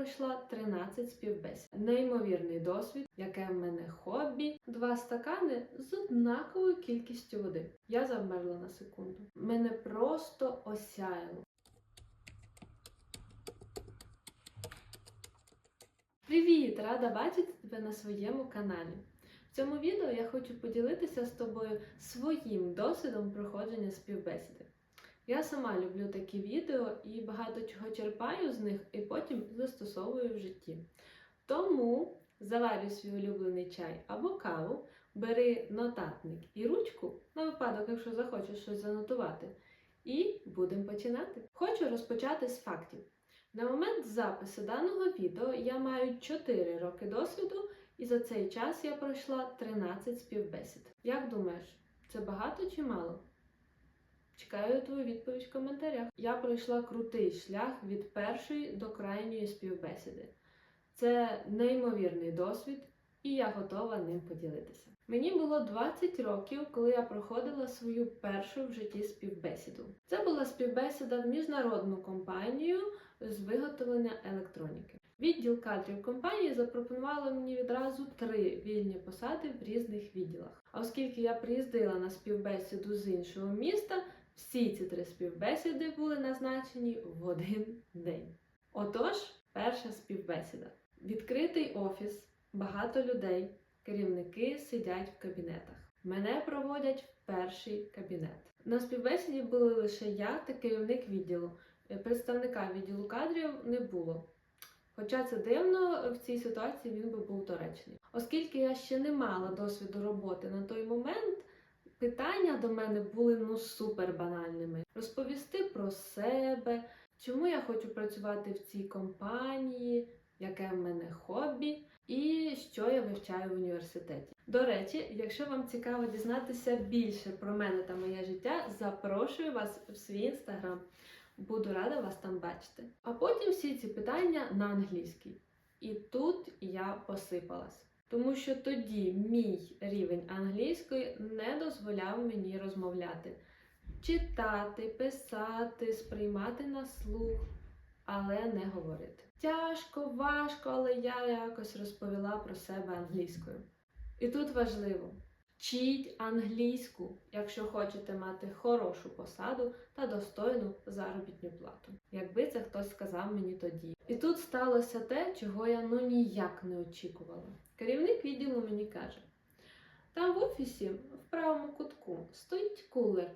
пройшла 13 співбесід. Неймовірний досвід, яке в мене хобі. Два стакани з однаковою кількістю води. Я завмерла на секунду. Мене просто осяяло. Привіт! Рада бачити тебе на своєму каналі. В цьому відео я хочу поділитися з тобою своїм досвідом проходження співбесіди. Я сама люблю такі відео і багато чого черпаю з них і потім застосовую в житті. Тому заварюй свій улюблений чай або каву, бери нотатник і ручку на випадок, якщо захочеш щось занотувати. І будемо починати. Хочу розпочати з фактів. На момент запису даного відео я маю 4 роки досвіду, і за цей час я пройшла 13 співбесід. Як думаєш, це багато чи мало? Чекаю твою відповідь в коментарях. Я пройшла крутий шлях від першої до крайньої співбесіди. Це неймовірний досвід, і я готова ним поділитися. Мені було 20 років, коли я проходила свою першу в житті співбесіду. Це була співбесіда в міжнародну компанію з виготовлення електроніки. Відділ кадрів компанії запропонували мені відразу три вільні посади в різних відділах. А оскільки я приїздила на співбесіду з іншого міста, всі ці три співбесіди були назначені в один день. Отож, перша співбесіда. Відкритий офіс, багато людей, керівники сидять в кабінетах. Мене проводять в перший кабінет. На співбесіді були лише я та керівник відділу. Представника відділу кадрів не було. Хоча це дивно, в цій ситуації він би був доречний. Оскільки я ще не мала досвіду роботи на той момент, питання до мене були ну супер банальними. Розповісти про себе, чому я хочу працювати в цій компанії, яке в мене хобі, і що я вивчаю в університеті. До речі, якщо вам цікаво дізнатися більше про мене та моє життя, запрошую вас в свій інстаграм. Буду рада вас там бачити. А потім всі ці питання на англійській. І тут я посипалась. Тому що тоді мій рівень англійської не дозволяв мені розмовляти, читати, писати, сприймати на слух, але не говорити. Тяжко, важко, але я якось розповіла про себе англійською. І тут важливо. Вчіть англійську, якщо хочете мати хорошу посаду та достойну заробітну плату. Якби це хтось сказав мені тоді. І тут сталося те, чого я ну ніяк не очікувала. Керівник відділу мені каже: там в офісі, в правому кутку, стоїть кулер.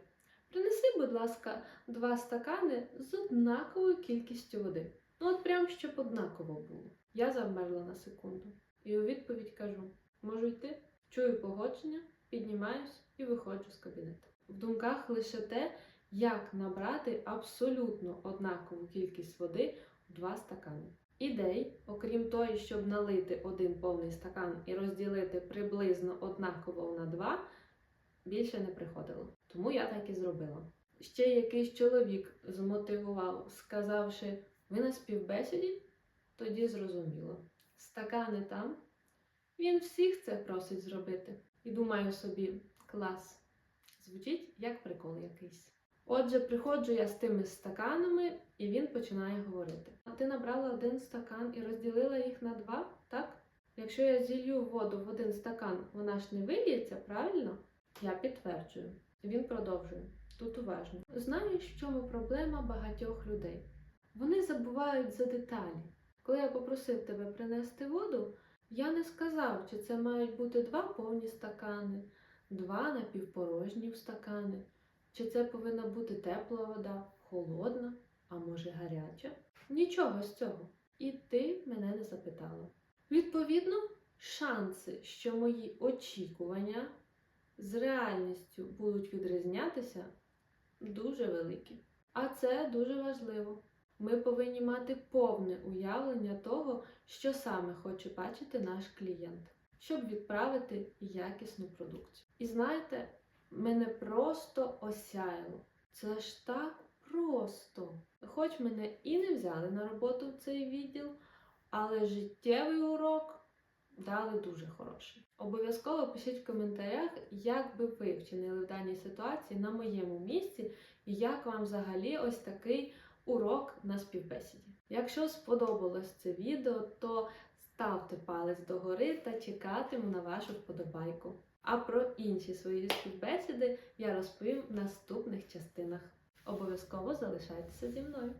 Принеси, будь ласка, два стакани з однаковою кількістю води. Ну, от прям щоб однаково було. Я завмерла на секунду. І у відповідь кажу: можу йти? Чую погодження, піднімаюсь і виходжу з кабінету. В думках лише те, як набрати абсолютно однакову кількість води в два стакани. Ідей, окрім тої, щоб налити один повний стакан і розділити приблизно однаково на два, більше не приходило. Тому я так і зробила. Ще якийсь чоловік змотивував, сказавши, ви на співбесіді? Тоді зрозуміло. Стакани там. Він всіх це просить зробити. І думаю собі, клас. Звучить як прикол якийсь. Отже, приходжу я з тими стаканами, і він починає говорити: А ти набрала один стакан і розділила їх на два, так? Якщо я зілью воду в один стакан, вона ж не вильється, правильно? Я підтверджую. Він продовжує. Тут уважно. Знаєш, в чому проблема багатьох людей? Вони забувають за деталі. Коли я попросив тебе принести воду, я не сказав, чи це мають бути два повні стакани, два напівпорожні стакани, чи це повинна бути тепла вода, холодна, а може гаряча. Нічого з цього. І ти мене не запитала. Відповідно, шанси, що мої очікування з реальністю будуть відрізнятися, дуже великі. А це дуже важливо. Ми повинні мати повне уявлення того, що саме хоче бачити наш клієнт, щоб відправити якісну продукцію. І знаєте, мене просто осяяло. Це ж так просто. Хоч мене і не взяли на роботу в цей відділ, але життєвий урок дали дуже хороший. Обов'язково пишіть в коментарях, як би ви вчинили в даній ситуації на моєму місці, і як вам взагалі ось такий урок на співбесіді. Якщо сподобалось це відео, то ставте палець догори та чекатиму на вашу вподобайку. А про інші свої співбесіди я розповім в наступних частинах. Обов'язково залишайтеся зі мною.